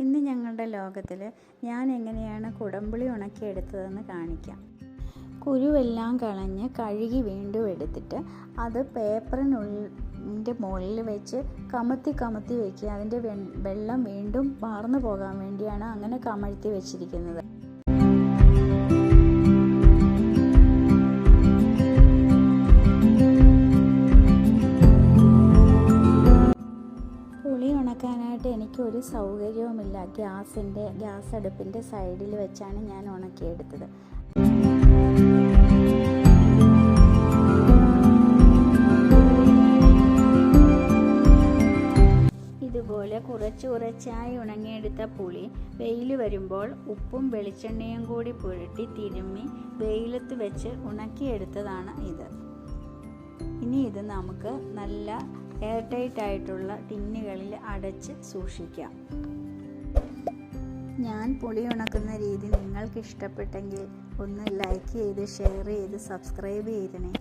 ഇന്ന് ഞങ്ങളുടെ ലോകത്തിൽ ഞാൻ എങ്ങനെയാണ് കുടംപുളി ഉണക്കിയെടുത്തതെന്ന് കാണിക്കാം. കുരുവെല്ലാം കളഞ്ഞ് കഴുകി വീണ്ടും എടുത്തിട്ട് അത് പേപ്പറിനുള്ളിന്റെ മുകളിൽ വെച്ച് കമത്തി കമത്തി വയ്ക്കുക അതിന്റെ വെള്ളം വീണ്ടും വാർന്നു പോകാൻ വേണ്ടിയാണ് അങ്ങനെ കമഴ്ത്തി വെച്ചിരിക്കുന്നത്. ഉണക്കാനായിട്ട് എനിക്കൊരു സൗകര്യവുമില്ല. ഗ്യാസിന്റെ ഗ്യാസ് അടുപ്പിന്റെ സൈഡിൽ വെച്ചാണ് ഞാൻ ഉണക്കിയെടുത്തത്. ഇതുപോലെ കുറച്ച് കുറച്ചായി ഉണങ്ങിയെടുത്ത പുളി വെയിൽ വരുമ്പോൾ ഉപ്പും വെളിച്ചെണ്ണയും കൂടി പുരട്ടി തിരുമ്മി വെയിലത്ത് വെച്ച് ഉണക്കിയെടുത്തതാണ് ഇത്. ഇനി ഇത് നമുക്ക് നല്ല എയർ ടൈറ്റ് ആയിട്ടുള്ള ടിന്നുകളിൽ അടച്ച് സൂക്ഷിക്കാം. ഞാൻ പുളി ഉണക്കുന്ന രീതി നിങ്ങൾക്ക് ഇഷ്ടപ്പെട്ടെങ്കിൽ ഒന്ന് ലൈക്ക് ചെയ്ത് ഷെയർ ചെയ്ത് സബ്സ്ക്രൈബ് ചെയ്തണേ